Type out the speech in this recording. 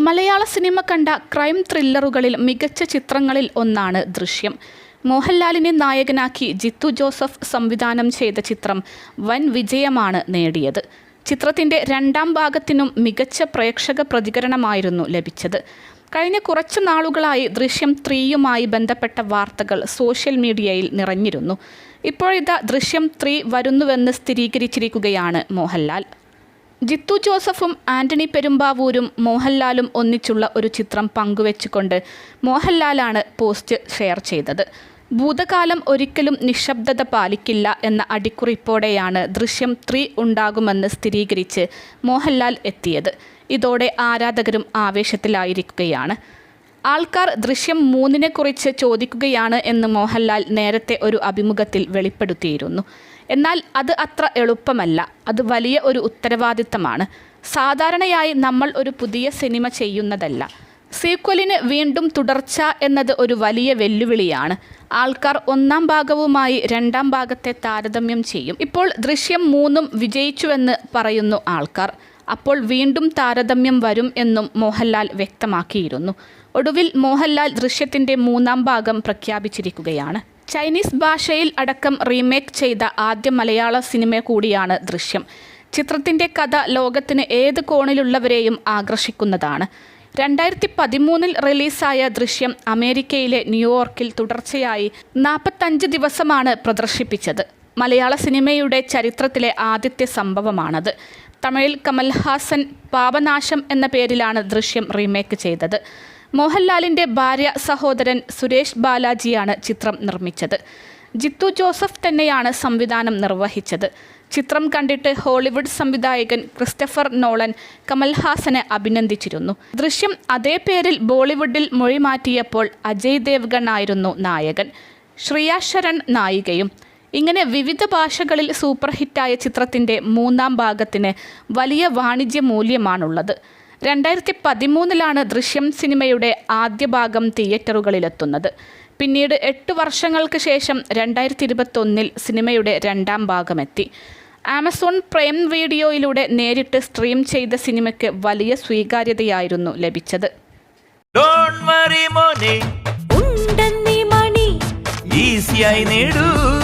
മലയാള cinema കണ്ട crime ത്രില്ലറുകളിൽ മികച്ച ചിത്രങ്ങളിൽ ഒന്നാണ് ദൃശ്യം. മോഹൻലാലിനെ നായകനാക്കി ജിത്തു ജോസഫ് സംവിധാനം ചെയ്ത ചിത്രം വൻ വിജയമാണ് നേടിയത്. ചിത്രത്തിന്റെ രണ്ടാം ഭാഗത്തിനും മികച്ച പ്രേക്ഷക പ്രതികരണമായിരുന്നു ലഭിച്ചത്. കഴിഞ്ഞ കുറച്ചു നാളുകളായി ദൃശ്യം ത്രീയുമായി ബന്ധപ്പെട്ട വാർത്തകൾ സോഷ്യൽ മീഡിയയിൽ നിറഞ്ഞിരുന്നു. ഇപ്പോഴിതാ ദൃശ്യം ത്രീ വരുന്നുവെന്ന് സ്ഥിരീകരിച്ചിരിക്കുകയാണ് മോഹൻലാൽ. ജിത്തു ജോസഫും ആന്റണി പെരുമ്പാവൂരും മോഹൻലാലും ഒന്നിച്ചുള്ള ഒരു ചിത്രം പങ്കുവെച്ചുകൊണ്ട് മോഹൻലാലാണ് പോസ്റ്റ് ഷെയർ ചെയ്തത്. ഭൂതകാലം ഒരിക്കലും നിശബ്ദത പാലിക്കില്ല എന്ന അടിക്കുറിപ്പോടെയാണ് ദൃശ്യം ത്രീ ഉണ്ടാകുമെന്ന് സ്ഥിരീകരിച്ച് മോഹൻലാൽ എത്തിയത്. ഇതോടെ ആരാധകരും ആവേശത്തിലായിരിക്കുകയാണ്. ആൾക്കാർ ദൃശ്യം മൂന്നിനെ കുറിച്ച് ചോദിക്കുകയാണ് എന്ന് മോഹൻലാൽ നേരത്തെ ഒരു അഭിമുഖത്തിൽ വെളിപ്പെടുത്തിയിരുന്നു. എന്നാൽ അത് അത്ര എളുപ്പമല്ല. അത് വലിയ ഒരു ഉത്തരവാദിത്തമാണ്. സാധാരണയായി നമ്മൾ ഒരു പുതിയ സിനിമ ചെയ്യുന്നതല്ല. സീക്വലിന് വീണ്ടും തുടർച്ച എന്നത് ഒരു വലിയ വെല്ലുവിളിയാണ്. ആൾക്കാർ ഒന്നാം ഭാഗവുമായി രണ്ടാം ഭാഗത്തെ താരതമ്യം ചെയ്യും. ഇപ്പോൾ ദൃശ്യം മൂന്നും വിജയിച്ചുവെന്ന് പറയുന്നു ആൾക്കാർ. അപ്പോൾ വീണ്ടും താരതമ്യം വരും എന്നും മോഹൻലാൽ വ്യക്തമാക്കിയിരുന്നു. ഒടുവിൽ മോഹൻലാൽ ദൃശ്യത്തിന്റെ മൂന്നാം ഭാഗം പ്രഖ്യാപിച്ചിരിക്കുകയാണ്. ചൈനീസ് ഭാഷയിൽ അടക്കം റീമേക്ക് ചെയ്ത ആദ്യ മലയാള സിനിമ കൂടിയാണ് ദൃശ്യം. ചിത്രത്തിന്റെ കഥ ലോകത്തിന് ഏത് കോണിലുള്ളവരെയും ആകർഷിക്കുന്നതാണ്. രണ്ടായിരത്തി പതിമൂന്നിൽ റിലീസായ ദൃശ്യം അമേരിക്കയിലെ ന്യൂയോർക്കിൽ തുടർച്ചയായി നാൽപ്പത്തഞ്ച് ദിവസമാണ് പ്രദർശിപ്പിച്ചത്. മലയാള സിനിമയുടെ ചരിത്രത്തിലെ ആദ്യത്തെ സംഭവമാണത്. തമിഴിൽ കമൽഹാസൻ പാപനാശം എന്ന പേരിലാണ് ദൃശ്യം റീമേക്ക് ചെയ്തത്. മോഹൻലാലിന്റെ ഭാര്യ സഹോദരൻ സുരേഷ് ബാലാജിയാണ് ചിത്രം നിർമ്മിച്ചത്. ജിത്തു ജോസഫ് തന്നെയാണ് സംവിധാനം നിർവഹിച്ചത്. ചിത്രം കണ്ടിട്ട് ഹോളിവുഡ് സംവിധായകൻ ക്രിസ്റ്റഫർ നോളൻ കമൽഹാസനെ അഭിനന്ദിച്ചിരുന്നു. ദൃശ്യം അതേ പേരിൽ ബോളിവുഡിൽ മൊഴി മാറ്റിയപ്പോൾ അജയ് ദേവ്ഗൺ ആയിരുന്നു നായകൻ. ശ്രിയാശരൺ നായികയും ഇങ്ങനെ വിവിധ ഭാഷകളിൽ സൂപ്പർ ഹിറ്റായ ചിത്രത്തിന്റെ മൂന്നാം ഭാഗത്തിന് വലിയ വാണിജ്യ മൂല്യമാണുള്ളത് രണ്ടായിരത്തി പതിമൂന്നിലാണ് ദൃശ്യം സിനിമയുടെ ആദ്യ ഭാഗം തിയേറ്ററുകളിലെത്തുന്നത്. പിന്നീട് എട്ട് വർഷങ്ങൾക്ക് ശേഷം രണ്ടായിരത്തി ഇരുപത്തൊന്നിൽ സിനിമയുടെ രണ്ടാം ഭാഗമെത്തി. ആമസോൺ പ്രൈം വീഡിയോയിലൂടെ നേരിട്ട് സ്ട്രീം ചെയ്ത സിനിമയ്ക്ക് വലിയ സ്വീകാര്യതയായിരുന്നു ലഭിച്ചത്. ഡോണ്ട് വറി മോനെ. ഉണ്ടെന്നീ മണി. ഈസിയായി നേടൂ.